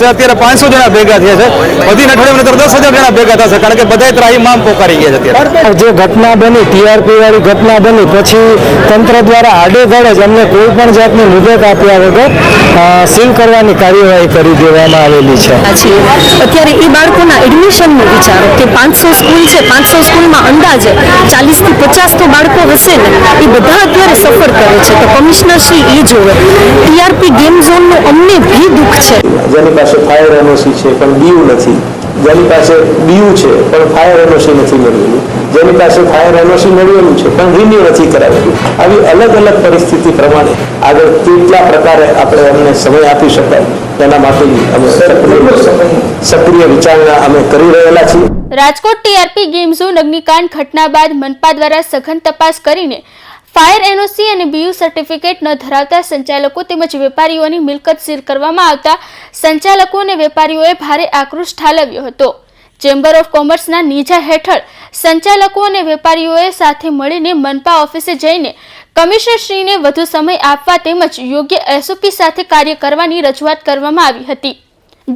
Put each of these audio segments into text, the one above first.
છે. અત્યારે પાંચસો જણા ભેગા થયા છે. બધી અઠવાડિયામાં નહીંતર દસ હજાર જણા ભેગા થશે કારણ કે બધા ત્રાહી માં પોકારી ગયા છે અત્યારે. જે ઘટના બની ટીઆરપી વાળી ઘટના બની પછી તંત્ર દ્વારા આડેધડ જ અમને કોઈ પણ જાતની મુદત આપ્યા વગર સીલ કરવાની કાર્યવાહી કરી દેવામાં આવેલી છે. અત્યારે એ બાળકોના એડમિશનનું વિચારો કે પાંચસો સ્કૂલ છે પાંચસો સ્કૂલમાં અંદાજે ચાલીસથી પચાસ તો બાળકો હશે ને એ બધા અત્યારે સફર કરે છે. તો કમિશનર શ્રી એ જોવે ટીઆરપી ગેમ ઝોનનું અમને ભી દુઃખ છે. જેની પાસે ફાયર એનઓસી છે પણ બીયુ નથી. જેની પાસે બીયુ છે પણ ફાયર એનઓસી નથી મેળવેલું જેની પાસે ફાયર એનઓસી મેળવેલું છે પણ રિન્યુ નથી કરાવેલું. આવી અલગ અલગ પરિસ્થિતિ પ્રમાણે આગળ કેટલા પ્રકારે આપણે અમને સમય આપી શકાય તેના માટેની અમે સક્રિય સક્રિય વિચારણા અમે કરી રહેલા છીએ. રાજકોટ ટીઆરપી ગેમ ઝોન અગ્નિકાંડ ઘટના બાદ મનપા દ્વારા સઘન તપાસ કરીને ફાયર એનઓસી અને બીયુ સર્ટિફિકેટ ન ધરાવતા સંચાલકો તેમજ વેપારીઓની મિલકત સીલ કરવામાં આવતા સંચાલકો અને વેપારીઓએ ભારે આક્રોશ ઠાલવ્યો હતો. ચેમ્બર ઓફ કોમર્સના નીજા હેઠળ સંચાલકો અને વેપારીઓએ સાથે મળીને મનપા ઓફિસે જઈને કમિશનરશ્રીને વધુ સમય આપવા તેમજ યોગ્ય એસઓપી સાથે કાર્ય કરવાની રજૂઆત કરવામાં આવી હતી.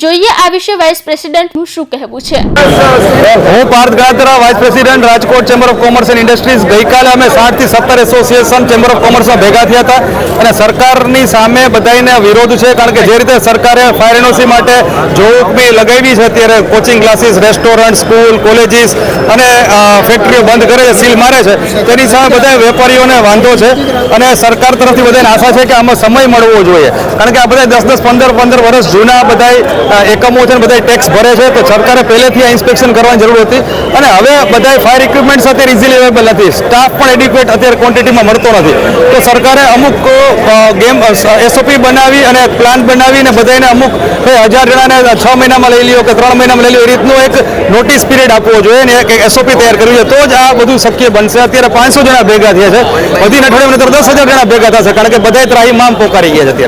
જોઈએ આ વિશે વાઇસ પ્રેસિડેન્ટનું શું કહેવું છે. હું Parth Gatra vice president Rajkot chamber of commerce and industries ગઈકાલે અમે સાતથી સત્તર એસોસિએશન ચેમ્બર ઓફ કોમર્સમાં ભેગા થયા હતા. અને સરકારની સામે બધાને વિરોધ છે, કારણ કે જે રીતે સરકારે ફાયર એનઓસી માટે બી લગાવી છે, અત્યારે coaching classes restaurant school colleges અને ફેક્ટરીઓ બંધ કરે છે સીલ મારે છે. તેની સામે બધા વેપારીઓને વાંધો છે. અને સરકાર તરફથી બધાને આશા છે કે આમાં સમય મળવો જોઈએ. કારણ કે આ બધા દસ દસ, પંદર પંદર વર્ષ જૂના બધા એકમો છે ને બધા ટેક્સ ભરે છે. તો સરકારે પહેલેથી આ ઇન્સ્પેક્શન કરવાની જરૂર હતી. અને હવે બધા ફાયર ઇક્વિપમેન્ટ્સ અત્યારે ઇઝીલી અવેલેબલ નથી. સ્ટાફ પણ એડિક્વેટ અત્યારે ક્વોન્ટિટીમાં મળતો નથી. તો સરકારે અમુક ગેમ એસઓપી બનાવી અને પ્લાન બનાવી અને બધાને અમુક હજાર જણાને છ મહિનામાં લઈ લ્યો કે ત્રણ મહિનામાં લઈ લ્યો, એ રીતનું એક નોટિસ પીરિયડ આપવો જોઈએ અને એક એસઓપી તૈયાર કરવી જોઈએ. તો જ આ બધું શક્ય બનશે. અત્યારે પાંચસો જણા ભેગા થયા છે. બધી અઠવાડિયામાં નહીંતર દસ હજાર જણા ભેગા થશે. કારણ કે બધા ત્રાહી મામ પોકારી ગયા છે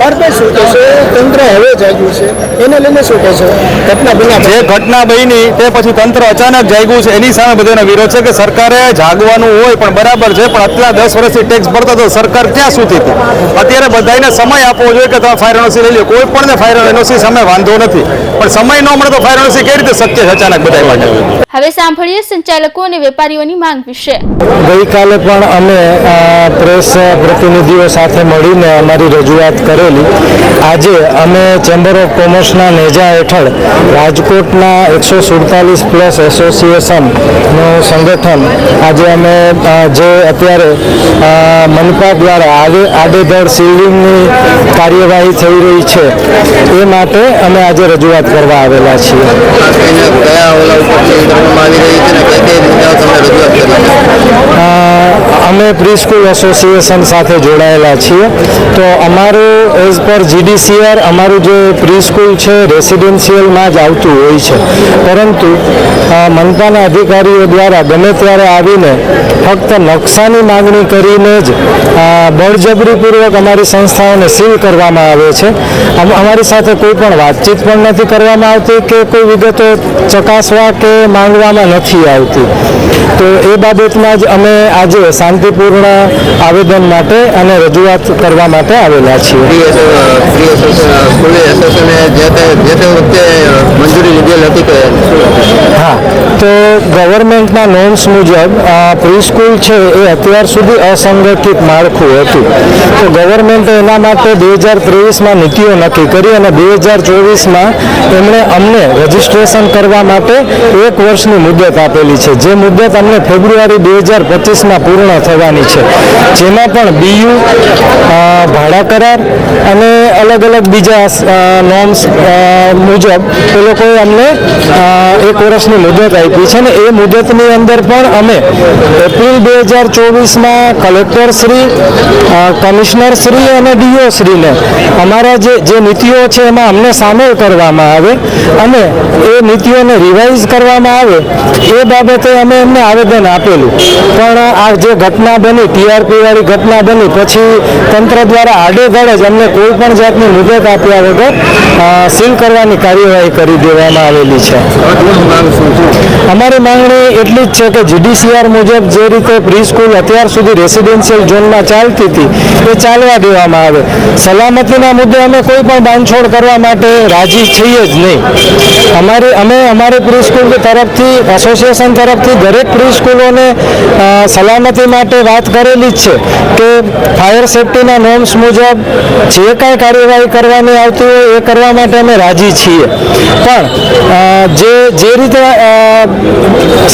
તંત્ર હવે જાગ્યું છે. એને લઈને શું કહેશો ઘટના બની જે ઘટના બની તે પછી તંત્ર અચાનક જાગ્યું છે. એની સામે બધાનો વિરોધ છે કે સરકારે જાગવાનું હોય પણ બરાબર છે પણ આટલા દસ વર્ષથી ટેક્સ ભરતા તો સરકાર ક્યાં સુધી હતી? અત્યારે બધાને સમય આપવો જોઈએ કે તમે ફાયર એનઓસી લઈ લો. કોઈ પણ ફાયર એનઓસી સામે વાંધો નથી. પણ સમય ન મળે તો ફાયર એનઓસી કેવી રીતે શક્ય છે અચાનક બધા માટે? હવે સાંભળીએ સંચાલકો અને વેપારીઓની માંગ વિશે. ગઈકાલે પણ અમે પ્રેસ પ્રતિનિધિઓ સાથે મળીને અમારી રજૂઆત કરેલી. આજે અમે ચેમ્બર ઓફ કોમર્સના નેજા હેઠળ રાજકોટના એકસો સુડતાલીસ પ્લસ એસોસિએશનનું સંગઠન આજે અમે જે અત્યારે મનપા દ્વારા આડે આડેધડ સીલિંગની કાર્યવાહી થઈ રહી છે એ માટે અમે આજે રજૂઆત કરવા આવેલા છીએ. કયા ઉપરથી કરવામાં આવી રહી છે ને કઈ રજૂઆત અમે પ્રી સ્કૂલ એસોસિએશન સાથે જોડાયેલા છીએ. તો અમારું એઝ પર જીડીસીઆર અમારું જે પ્રી સ્કૂલ છે, રેસિડેન્શિયલમાં જ આવતું હોય છે. પરંતુ મનપાના અધિકારીઓ દ્વારા ગમે ત્યારે આવીને ફક્ત નકશાની માગણી કરીને જ બળજબરીપૂર્વક અમારી સંસ્થાઓને સીલ કરવામાં આવે છે. અમ- અમારી સાથે કોઈ પણ વાતચીત પણ નથી કરવામાં આવતી કે કોઈ વિગતો ચકાસવા કે માંગવામાં નથી આવતી. તો એ બાબતમાં જ અમે આજે શાંતિપૂર્ણ આવેદન માટે અને રજૂઆત કરવા માટે આવેલા છીએ. જે તે વખતે મંજૂરી લીધેલ હતી કે હા. તો ગવર્મેન્ટના નોર્મ્સ મુજબ પ્રી સ્કૂલ છે એ અત્યાર સુધી અસંગઠિત માળખું હતું. તો ગવર્મેન્ટે એના માટે બે હજાર ત્રેવીસમાં નીતિઓ નક્કી કરી અને બે હજાર ચોવીસમાં એમણે અમને રજીસ્ટ્રેશન કરવા માટે એક વર્ષની મુદત આપેલી છે. જે મુદત અમને ફેબ્રુઆરી બે હજાર પચીસમાં પૂર્ણ થવાની છે. જેમાં પણ બીયુ ભાડા કરાર અને અલગ અલગ બીજા નોર્મ્સ મુજબ એ લોકોએ અમને એક વર્ષની મુદત આપી છે ને એ મુદતની અંદર પણ અમે એપ્રિલ બે હજાર ચોવીસમાં કલેક્ટર શ્રી કમિશનર શ્રી અને ડીઓ શ્રીને અમારા જે જે નીતિઓ છે એમાં અમને સામેલ કરવામાં આવે અને એ નીતિઓને રિવાઇઝ કરવામાં આવે એ બાબતે અમે એમને આવેદન આપેલું. પણ આ જે ઘટના બની ટીઆરપી વાળી ઘટના બની, પછી તંત્ર દ્વારા આડેધડ જ અમને કોઈ પણ જાતની મુદત આપ્યા વગર સીલ કરવાની કાર્યવાહી કરી દેવામાં આવેલી છે. અમારી માંગણી એટલી જ છે કે જીડીસીઆર મુજબ જે રીતે પ્રી સ્કૂલ અત્યાર સુધી રેસિડેન્શિયલ ઝોનમાં ચાલતી હતી, એ ચાલવા દેવામાં આવે. સલામતીના મુદ્દે અમે કોઈ પણ બાંધછોડ કરવા માટે રાજી છીએ જ નહીં. અમારી, અમે અમારી પ્રી સ્કૂલ તરફથી એસોસિએશન તરફથી દરેક પ્રી સ્કૂલોને સલામતી માટે વાત કરેલી જ છે કે ફાયર સેફટીના નોર્મ્સ મુજબ જે કાંઈ કાર્યવાહી કરવાની આવતી હોય એ કરવા માટે અમે રાજી છીએ. પણ જે જે રીતે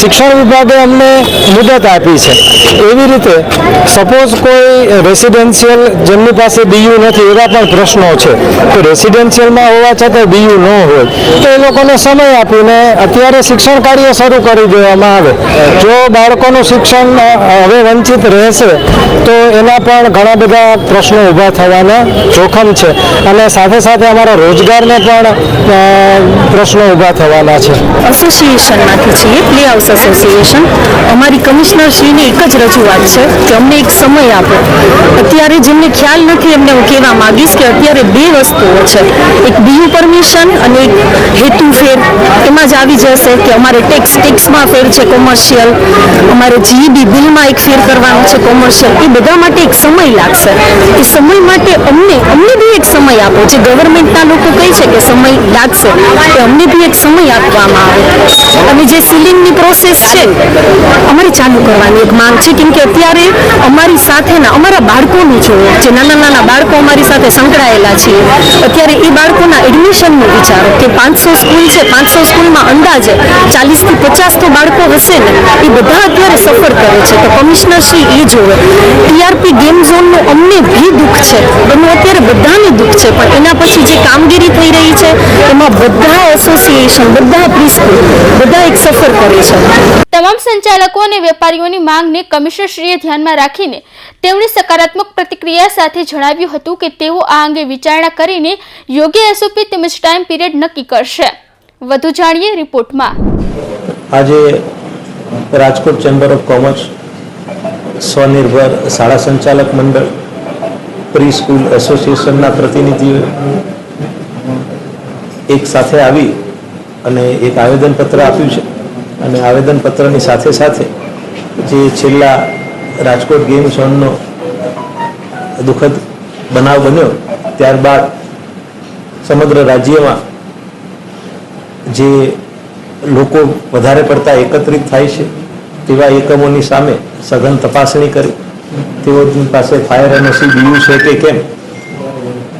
શિક્ષણ વિભાગે અમને મુદત આપી છે. એવી રીતે સપોઝ કોઈ રેસિડેન્શિયલ જેમની પાસે બીયુ નથી, એવા પણ પ્રશ્નો છે. તો રેસિડેન્શિયલમાં હોવા છતાં બીયુ ન હોય, તો એ લોકોને સમય આપીને અત્યારે શિક્ષણ કાર્ય શરૂ કરી દેવામાં આવે. જો બાળકોનું શિક્ષણ હવે વંચિત રહેશે, તો એના પણ ઘણા બધા પ્રશ્નો ઊભા થવાના જોખમ છે. અને સાથે સાથે અમારા રોજગારને પણ પ્રશ્નો ઊભા થવાના છે. એસોસિએશનમાંથી છીએ પ્લે હાઉસ એસોસિએશન અમારી કમિશનર શ્રીની એક જ રજૂઆત છે કે અમને એક સમય આપો. અત્યારે જેમને ખ્યાલ નથી, એમને હું કહેવા માંગીશ કે અત્યારે બે વસ્તુઓ છે. એક બીયુ પરમિશન અને એક હેતુ ફેર. એમાં જ આવી જશે કે અમારે ટેક્સ ટેક્સમાં ફેર છે કોમર્શિયલ અમારે જીઈબી બિલમાં એક ફેર કરવાનો છે કોમર્શિયલ એ બધા માટે એક સમય લાગશે. એ સમય માટે અમને અમને બી એક સમય આપો. જે ગવર્મેન્ટના લોકો કહે છે કે સમય લાગશે એ અમને બી એક સમય આપવામાં આવે. અને જે સીલિંગની પ્રોસેસ છે, અમારે ચાલુ કરવાની એક માંગ છે. કેમ કે અત્યારે અમારી સાથેના, અમારા બાળકોનું જોવો જે નાના નાના બાળકો અમારી સાથે સંકળાયેલા છે. અત્યારે એ બાળકોના એડમિશનનું વિચારો કે પાંચસો સ્કૂલ છે, પાંચસો સ્કૂલમાં અંદાજે ચાલીસથી પચાસ તો બાળકો હશે ને, એ બધા અત્યારે સફર કરે છે. તો કમિશનર શ્રી એ જોવે ટીઆરપી ગેમ ઝોનનું અમને ભી દુઃખ છે. એનું અત્યારે બધાને દુઃખ છે. પણ એના પછી જે કામગીરી થઈ રહી છે, એમાં બધા એસોસિએશન બધા પ્રીસ્કૂલ બધા એક સફર કરે છે. તમામ સંચાલકો અને વેપારીઓની માંગને કમિશનરશ્રીએ ધ્યાનમાં રાખીને તેમણે સકારાત્મક પ્રતિક્રિયા સાથે જણાવ્યું હતું કે તેઓ આ અંગે વિચારણા કરીને યોગ્ય એસઓપી તેમજ ટાઈમ પીરિયડ નક્કી કરશે. વધુ જાણીએ રિપોર્ટમાં. આજે રાજકોટ ચેમ્બર ઓફ કોમર્સ સ્વનિર્ભર શાળા સંચાલક મંડળ પ્રી સ્કૂલ એસોસિએશનના પ્રતિનિધિઓ એક સાથે આવી અને એક આવેદનપત્ર આપ્યું છે. અને આવેદનપત્રની સાથે સાથે જે છેલ્લા રાજકોટ ગેમ ઝોનનો દુઃખદ બનાવ બન્યો, ત્યારબાદ સમગ્ર રાજ્યમાં જે લોકો વધારે પડતા એકત્રિત થાય છે, તેવા એકમોની સામે સઘન તપાસણી કરી. તેઓની પાસે ફાયર એનઓસી બીયુ છે કે કેમ?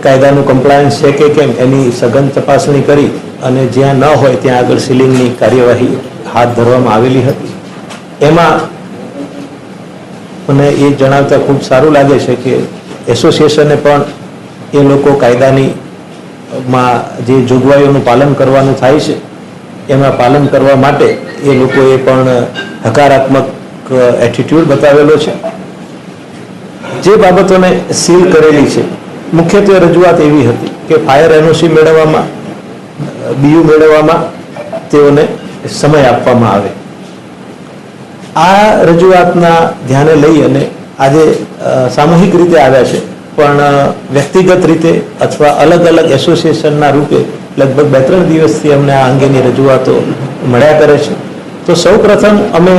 કાયદાનું કમ્પ્લાયન્સ છે કે કેમ? એની સઘન તપાસણી કરી અને જ્યાં ન હોય ત્યાં આગળ સીલિંગની કાર્યવાહી હાથ ધરવામાં આવેલી હતી. એમાં મને એ જણાવતા ખૂબ સારું લાગે છે કે એસોસિએશને પણ એ લોકો કાયદાની માં જે જોગવાઈઓનું પાલન કરવાનું થાય છે, એમાં પાલન કરવા માટે એ લોકોએ પણ હકારાત્મક એટીટ્યૂડ બતાવેલો છે. જે બાબતોને સીલ કરેલી છે, મુખ્યત્વે રજૂઆત એવી હતી કે ફાયર એનઓસી મેળવવામાં બીયુ મેળવવામાં તેઓને સમય આપવામાં આવે. આ રજૂઆતના ધ્યાને લઈ અને આજે સામૂહિક રીતે આવ્યા છે, પણ વ્યક્તિગત રીતે અથવા અલગ અલગ એસોસિએશનના રૂપે લગભગ બે ત્રણ દિવસથી અમને આ અંગેની રજૂઆતો મળ્યા કરે છે. તો સૌ પ્રથમ અમે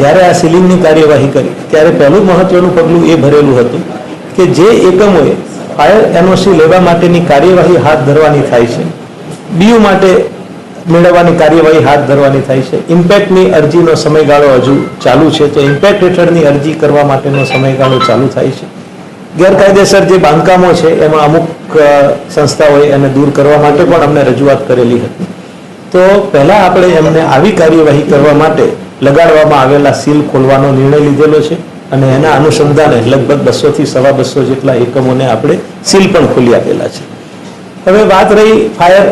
જ્યારે આ સીલિંગની કાર્યવાહી કરી, ત્યારે પહેલું મહત્વનું પગલું એ ભરેલું હતું કે જે એકમોએ ફાયર એનઓસી લેવા માટેની કાર્યવાહી હાથ ધરવાની થાય છે. બીયુ માટે મેળવવાની કાર્યવાહી હાથ ધરવાની થાય છે. ઇમ્પેક્ટની અરજીનો સમયગાળો હજુ ચાલુ છે તો ઇમ્પેક્ટ હેઠળની અરજી કરવા માટેનો સમયગાળો ચાલુ થાય છે. ગેરકાયદેસર જે બાંધકામો છે એમાં અમુક સંસ્થાઓએ એને દૂર કરવા માટે પણ અમને રજૂઆત કરેલી હતી. તો પહેલાં આપણે એમને આવી કાર્યવાહી કરવા માટે લગાડવામાં આવેલા સીલ ખોલવાનો નિર્ણય લીધેલો છે અને એના અનુસંધાને લગભગ બસોથી સવા બસો જેટલા એકમોને આપણે સીલ પણ ખોલી આપેલા છે. હવે વાત રહી ફાયર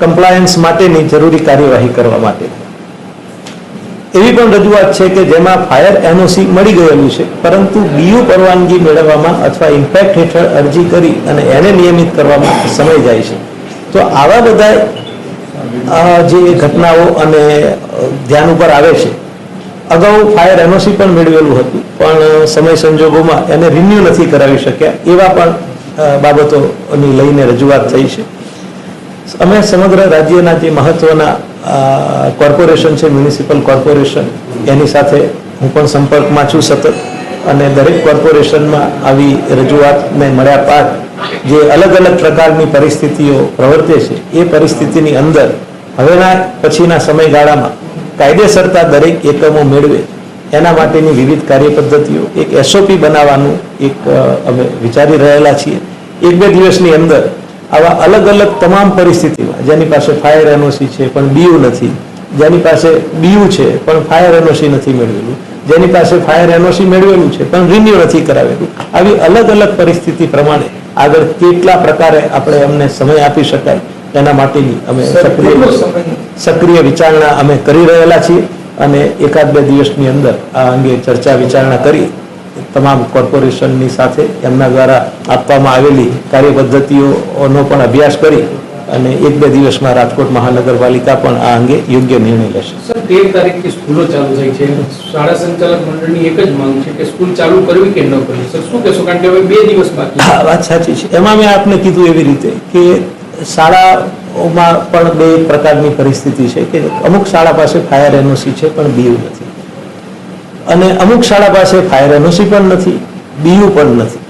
કમ્પ્લાયન્સ માટેની જરૂરી કાર્યવાહી કરવા માટે. એવી પણ રજૂઆત છે કે જેમાં ફાયર એનઓસી મળી ગયેલું છે, પરંતુ બીયુ પરવાનગી મેળવવામાં અથવા ઇમ્પેક્ટ હેઠળ અરજી કરી અને એને નિયમિત કરવામાં સમય જાય છે. તો આવા બધા જે ઘટનાઓ અને ધ્યાન ઉપર આવે છે. અગાઉ ફાયર એનઓસી પણ મેળવેલું હતું, પણ સમય સંજોગોમાં એને રિન્યુ નથી કરાવી શક્યા. એવા પણ બાબતોની લઈને રજૂઆત થઈ છે. અમે સમગ્ર રાજ્યના જે મહત્વના કોર્પોરેશન છે, મ્યુનિસિપલ કોર્પોરેશન, એની સાથે હું પણ સંપર્કમાં છું સતત. અને દરેક કોર્પોરેશનમાં આવી રજૂઆતને મળ્યા બાદ જે અલગ અલગ પ્રકારની પરિસ્થિતિઓ પ્રવર્તે છે, એ પરિસ્થિતિની અંદર હવેના પછીના સમયગાળામાં કાયદેસરતા દરેક એકમો મેળવે. એના માટેની વિવિધ કાર્યપદ્ધતિઓ, એક એસઓપી બનાવવાનું એક અમે વિચારી રહેલા છીએ. એક બે દિવસની અંદર આવા અલગ અલગ તમામ પરિસ્થિતિમાં જેની પાસે ફાયર એનઓસી છે પણ બીયુ નથી જેની પાસે બીયુ છે પણ ફાયર એનઓસી નથી મેળવેલું જેની પાસે ફાયર એનઓસી મેળવેલું છે પણ રિન્યુ નથી કરાવેલું. આવી અલગ અલગ પરિસ્થિતિ પ્રમાણે આગળ કેટલા પ્રકારે આપણે અમને સમય આપી શકાય એના માટેની અમે સક્રિય સક્રિય વિચારણા અમે કરી રહેલા છીએ અને એકાદ બે દિવસની અંદર આ અંગે ચર્ચા વિચારણા કરી તમામ કોર્પોરેશનની સાથે એમના દ્વારા આપવામાં આવેલી કાર્યપદ્ધતિઓનો પણ અભ્યાસ કરી અને એક બે દિવસમાં રાજકોટ મહાનગરપાલિકા પણ આ અંગે યોગ્ય નિર્ણય લેશે. સર તેર તારીખથી સ્કૂલો ચાલુ થઈ છે. શાળા સંચાલક મંડળની એક જ માંગ છે કે સ્કૂલ ચાલુ કરવી કે ન કરવી. સર શું કહેશો? કારણ કે હવે બે દિવસ બાકી હા વાત સાચી છે. એમાં મેં આપને કીધું એવી રીતે કે શાળાઓમાં પણ બે પ્રકારની પરિસ્થિતિ છે કે અમુક શાળા પાસે ફાયર એનઓસી છે પણ બીયુ નથી. અને અમુક શાળા પાસે ફાયર એનઓસી પણ નથી, બીયુ પણ નથી.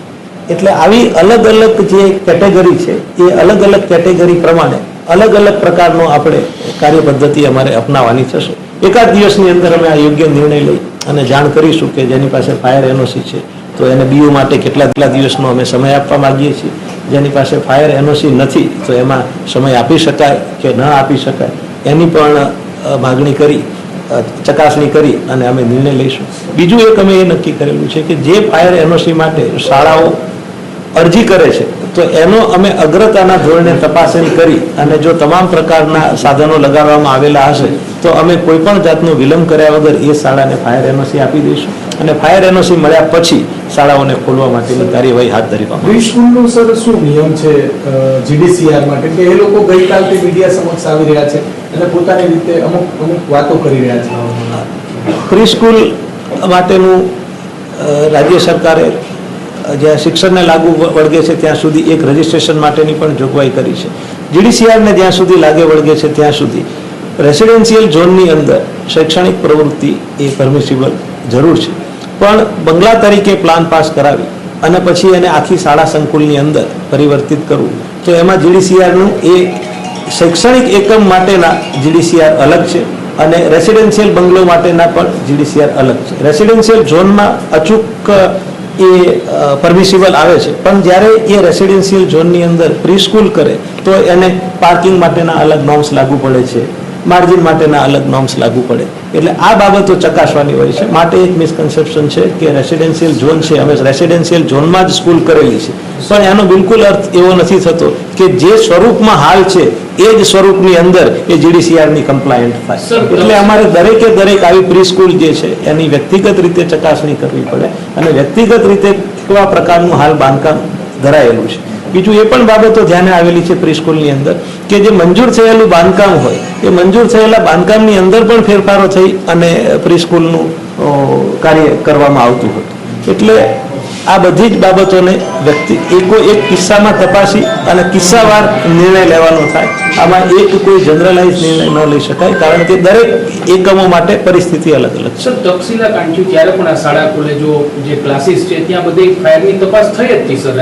એટલે આવી અલગ અલગ જે કેટેગરી છે, એ અલગ અલગ કેટેગરી પ્રમાણે અલગ અલગ પ્રકારનો આપણે કાર્ય પદ્ધતિ અમારે અપનાવવાની થશે એકાદ દિવસની અંદર અમે આ યોગ્ય નિર્ણય લઈ અને જાણ કરીશું કે જેની પાસે ફાયર એનઓસી છે, તો એને બીયુ માટે કેટલા કેટલા દિવસનો અમે સમય આપવા માગીએ છીએ. જેની પાસે ફાયર એનઓસી નથી, તો એમાં સમય આપી શકાય કે ન આપી શકાય, એની પણ માગણી કરી ચકાસણી કરી અને અમે નિર્ણય લઈશું. બીજું એક અમે એ નક્કી કરેલું છે કે જે ફાયર એનઓસી માટે શાળાઓ અરજી કરે છે, તો એનો અમે અગ્રતાના ધોરણે તપાસણી કરી અને જો તમામ પ્રકારના સાધનો લગાડવામાં આવેલા હશે, તો અમે કોઈ પણ જાતનો વિલંબ કર્યા વગર એ શાળાને ફાયર એનઓસી આપી દઈશું. અને ફાયર એનઓસી મળ્યા પછી શાળાઓને ખોલવા માટેની કાર્યવાહી હાથ ધરી. પ્રી સ્કૂલનો સર શું નિયમ છે જીડીસીઆર માટે? કે એ લોકો ગઈકાલથી મીડિયા સમક્ષ આવી રહ્યા છે. અને પોતાની રીતે અમુક અમુક વાતો કરી રહ્યા છે. પ્રીસ્કૂલ માટેનું રાજ્ય સરકારે જ્યાં શિક્ષણને લાગુ વળગે છે, ત્યાં સુધી એક રજિસ્ટ્રેશન માટેની પણ જોગવાઈ કરી છે. જીડીસીઆરને જ્યાં સુધી લાગે વળગે છે, ત્યાં સુધી રેસિડેન્શિયલ ઝોનની અંદર શૈક્ષણિક પ્રવૃત્તિ એ પરમિસિબલ જરૂર છે. પણ બંગલા તરીકે પ્લાન પાસ કરાવી અને પછી એને આખી શાળા સંકુલની અંદર પરિવર્તિત કરવું, તો એમાં જીડીસીઆરનું એ શૈક્ષણિક એકમ માટેના જીડીસીઆર અલગ છે અને રેસિડેન્શિયલ બંગલો માટેના પણ જીડીસીઆર અલગ છે. રેસિડેન્શિયલ ઝોનમાં અચૂક એ પરમિસિબલ આવે છે. પણ જ્યારે એ રેસિડેન્શિયલ ઝોનની અંદર પ્રીસ્કૂલ કરે, તો એને પાર્કિંગ માટેના અલગ નોર્મ્સ લાગુ પડે છે. માર્જિન માટેના અલગ નોર્મ્સ લાગુ પડે. એટલે આ બાબતો ચકાસવાની હોય છે. માટે એક મિસકન્સેપ્શન છે કે રેસિડેન્શિયલ ઝોન છે. અમે રેસિડેન્શિયલ ઝોનમાં જ સ્કૂલ કરેલી છે. પણ એનો બિલકુલ અર્થ એવો નથી થતો કે જે સ્વરૂપમાં હાલ છે એ જ સ્વરૂપની અંદર એ જીડીસીઆરની કમ્પ્લાયન્ટ થાય. એટલે અમારે દરેકે દરેક આવી પ્રી સ્કૂલ જે છે એની વ્યક્તિગત રીતે ચકાસણી કરવી પડે અને વ્યક્તિગત રીતે કેવા પ્રકારનું હાલ બાંધકામ ધરાયેલું છે. બીજું એ પણ બાબતો ધ્યાને આવેલી છે પ્રીસ્કૂલની અંદર કે જે મંજૂર થયેલું બાંધકામ હોય એ મંજૂર થયેલા બાંધકામની અંદર પણ ફેરફારો થઈ અને પ્રીસ્કૂલનું કાર્ય કરવામાં આવતું હતું. એટલે આ બધી જ બાબતોને વ્યક્તિ એકો એક કિસ્સામાં તપાસી અને કિસ્સાવાર નિર્ણય લેવાનો થાય. આમાં એક કોઈ જનરલાઇઝ નિર્ણય ન લઈ શકાય, કારણ કે દરેક એકમો માટે પરિસ્થિતિ અલગ અલગ છે. સર કાંઠી ત્યારે પણ આ શાળા કોલેજો જે ક્લાસીસ છે, ત્યાં બધે ફાયરની તપાસ થઈ જ હતી, સર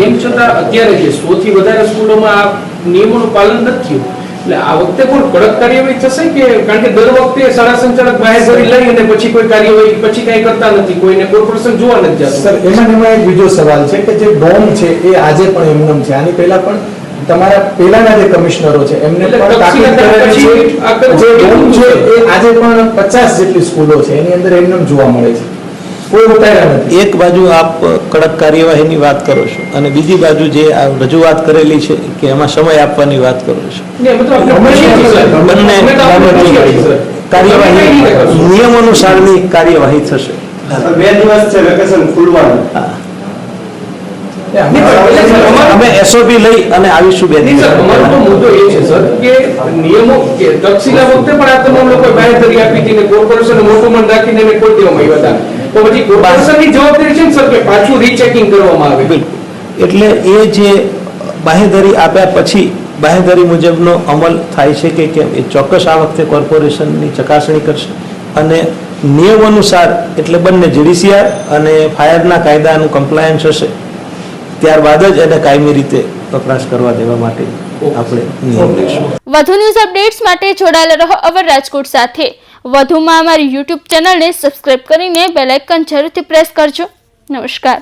તેમ છતાં અત્યારે જે સો વધારે સ્કૂલોમાં આ નિયમોનું પાલન નથી થયું. એટલે આ વખતે કોઈ કડક કાર્યવાહી થશે કે કારણ કે દર વખતે સારા સંચાલક બાહેધરી લઈ અને પછી કોઈ કાર્યવાહી પછી કઈ કરતા નથી કોઈને કોર્પોરેશન જોવા નથી સર જતું એમાં એમાં એક બીજો સવાલ છે કે જે ડોમ છે એ આજે પણ એમનેમ છે. આની પહેલા પણ તમારા પહેલાના જે કમિશનરો છે એમને પણ જે ડોમ છે એ આજે પણ પચાસ જેટલી સ્કૂલો છે. એની અંદર એમને જોવા મળે છે. એક બાજુ આપ કડક કાર્યવાહીની વાત કરો છો અને બીજી બાજુ જે રજૂઆત કરેલી છે કે એમાં સમય આપવાની વાત કરો છો. ને. બંને. કાર્યવાહી કઈ અનુસારની કાર્યવાહી થશે. બે દિવસ છે વેકેશન ખુલવાનું. અમે એસઓપી લઈ અને આવીશું બે નહીં સર અમારો મુદ્દો એ છે સર કે નિયમો કે વખતે પણ આ તમામ લોકો બાહેધરી આપી હતી ને કોર્પોરેશને મોટું મન રાખીને એને ખોલી દેવામાં આવ્યા હતા. તો પછી કોર્પોરેશનની જવાબદારી છે ને સર કે પાછું રીચેકિંગ કરવામાં આવે? બિલકુલ એટલે એ જે બાહેધરી આપ્યા પછી બાહેધરી મુજબનો અમલ થાય છે કે કેમ? એ ચોક્કસ આ વખતે કોર્પોરેશનની ચકાસણી કરશે. અને નિયમ અનુસાર એટલે બંને જીડીસીઆર અને ફાયરના કાયદાનું કમ્પ્લાયન્સ હશે ત્યારબાદ જ એને કાયમી રીતે વપરાશ કરવા દેવા માટે આપણે નિયમ લઈશું વધુ ન્યૂઝ અપડેટ્સ માટે જોડાયેલા રહો અવર રાજકોટ સાથે. વધુમાં અમારી યુટ્યુબ ચેનલને સબસ્ક્રાઇબ કરીને બેલાઇકન જરૂરથી પ્રેસ કરજો. નમસ્કાર.